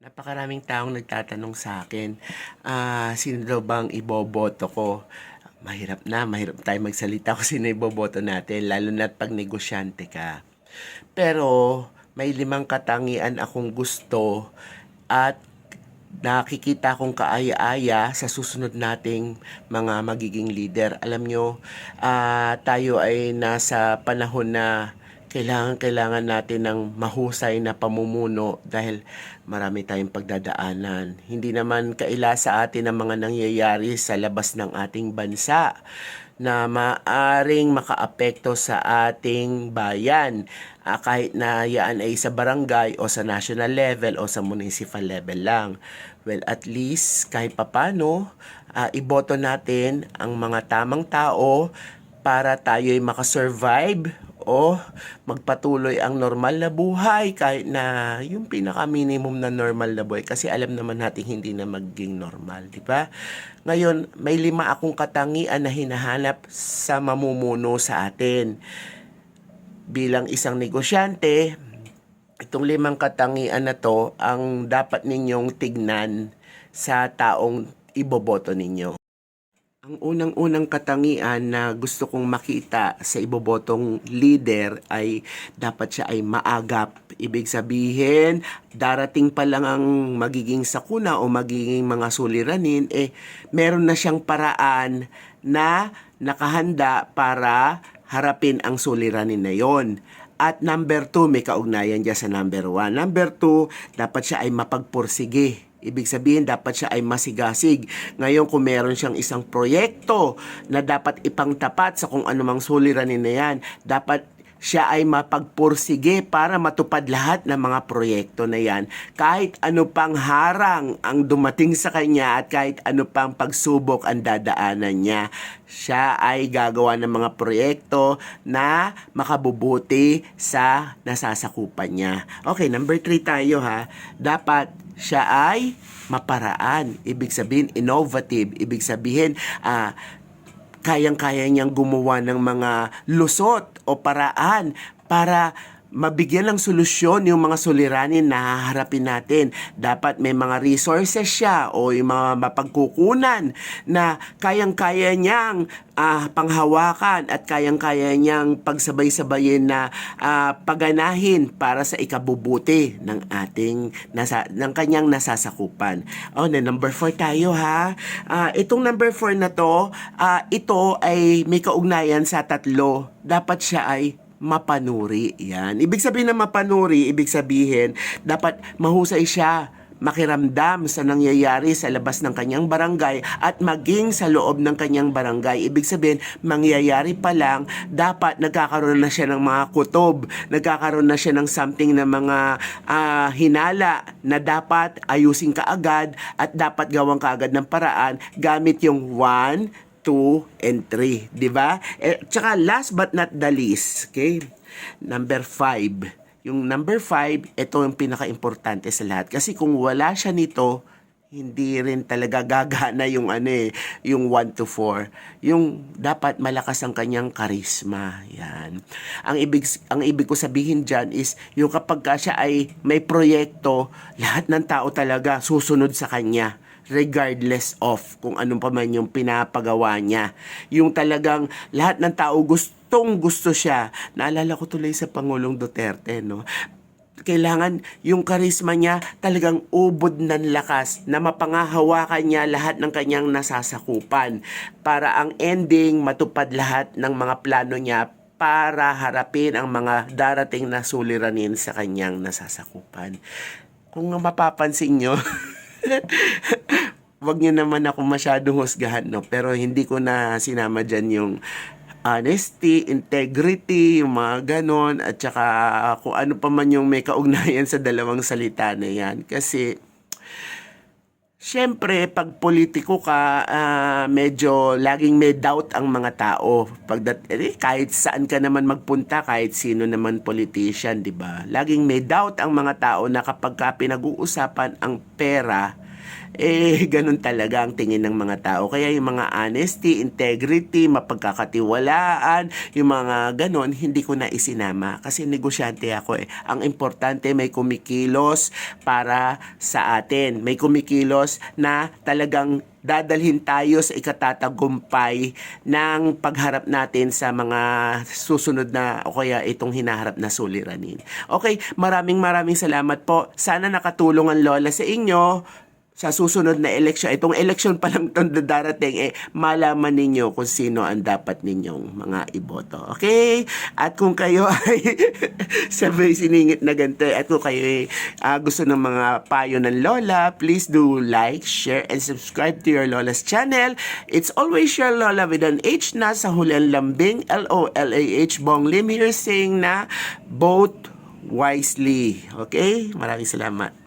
Napakaraming taong nagtatanong sa akin, ah, sino daw bang iboboto ko? Mahirap na, mahirap tayo magsalita kung sino iboboto natin, lalo na pag negosyante ka. Pero may limang katangian akong gusto at nakikita kong kaaya-aya sa susunod nating mga magiging leader. Alam nyo, ah, tayo ay nasa panahon na kailangan kailangan natin ng mahusay na pamumuno dahil marami tayong pagdadaanan. Hindi naman kaila sa atin ang mga nangyayari sa labas ng ating bansa na maaring makaapekto sa ating bayan Ah, kahit na yan ay sa barangay o sa national level o sa municipal level lang. Well, at least kahit papano, ah, iboto natin ang mga tamang tao para tayo'y makasurvive o magpatuloy ang normal na buhay kahit na yung pinaka-minimum na normal na buhay kasi alam naman natin hindi na maging normal, di ba? Ngayon, may lima akong katangian na hinahanap sa mamumuno sa atin. Bilang isang negosyante, itong limang katangian na to ang dapat ninyong tignan sa taong iboboto ninyo. Ang unang-unang katangian na gusto kong makita sa ibobotong leader ay dapat siya ay maagap. Ibig sabihin, darating pa lang ang magiging sakuna o magiging mga suliranin, eh, meron na siyang paraan na nakahanda para harapin ang suliranin na yon. At number two, may kaugnayan dyan sa number one. Number two, dapat siya ay mapagpursige. Ibig sabihin, dapat siya ay masigasig. Ngayon, kung meron siyang isang proyekto na dapat ipangtapat sa kung anumang suliranin na yan, dapat siya ay mapagpursige para matupad lahat ng mga proyekto na yan. Kahit ano pang harang ang dumating sa kanya at kahit ano pang pagsubok ang dadaanan niya, siya ay gagawa ng mga proyekto na makabubuti sa nasasakupan niya. Okay, number three tayo ha. Dapat siya ay maparaan. Ibig sabihin, innovative. Ibig sabihin, ah, kayang-kaya niyang gumawa ng mga lusot o paraan para mabigyan ng solusyon yung mga suliranin na haharapin natin. Dapat may mga resources siya o yung mga mapagkukunan na kayang-kaya niyang ah, panghawakan at kayang-kaya niyang pagsabay-sabayin na ah, paganahin para sa ikabubuti ng ating nasa, ng kanyang nasasakupan. Oh, na number 4 tayo ha. Ah, itong number 4 na to, ah, ito ay may kaugnayan sa tatlo. Dapat siya ay mapanuri. Yan. Ibig sabihin na mapanuri, ibig sabihin, dapat mahusay siya makiramdam sa nangyayari sa labas ng kanyang barangay at maging sa loob ng kanyang barangay. Ibig sabihin, mangyayari pa lang, dapat nagkakaroon na siya ng mga kutob, nagkakaroon na siya ng something na mga ah, hinala na dapat ayusin kaagad at dapat gawang kaagad ng paraan gamit yung 1, 2, and 3. Di ba? Eh, tsaka last but not the least, okay? Number 5. Yung number 5, ito yung pinaka-importante sa lahat. Kasi kung wala siya nito, hindi rin talaga gagana yung ano eh, yung 1 to 4. Yung dapat malakas ang kanyang karisma. Yan. Ang ibig ang ibig ko sabihin diyan is yung kapag ka siya ay may proyekto, lahat ng tao talaga susunod sa kanya regardless of kung anong pa man yung pinapagawa niya. Yung talagang lahat ng tao gustong gusto siya. Naalala ko tuloy sa Pangulong Duterte, no? kailangan yung karisma niya talagang ubod ng lakas na mapangahawakan niya lahat ng kanyang nasasakupan para ang ending matupad lahat ng mga plano niya para harapin ang mga darating na suliranin sa kanyang nasasakupan. Kung mapapansin nyo, wag nyo naman ako masyadong husgahan, no? Pero hindi ko na sinama dyan yung honesty, integrity, yung mga ganon, at saka kung ano pa man yung may kaugnayan sa dalawang salita na yan. Kasi, Siyempre, pag politiko ka, ah, medyo laging may doubt ang mga tao. Pag eh, kahit saan ka naman magpunta, kahit sino naman politician, di ba? Laging may doubt ang mga tao na kapag ka pinag-uusapan ang pera, eh ganun talaga ang tingin ng mga tao. Kaya yung mga honesty, integrity, mapagkakatiwalaan, yung mga ganun, hindi ko na isinama kasi negosyante ako eh. Ang importante may kumikilos para sa atin. May kumikilos na talagang dadalhin tayo sa ikatatagumpay ng pagharap natin sa mga susunod na o kaya itong hinaharap na suliranin. Okay, maraming maraming salamat po. Sana nakatulong ang Lola sa inyo sa susunod na eleksyon. Itong eleksyon pa lang itong darating, eh, malaman ninyo kung sino ang dapat ninyong mga iboto. Okay? At kung kayo ay sabay siningit na ganito, at kung kayo ay ah, gusto ng mga payo ng Lola, please do like, share, and subscribe to your Lola's channel. It's always your Lola with an H na sa hulang lambing, L-O-L-A-H, Bong Lim here saying na vote wisely. Okay? Maraming salamat.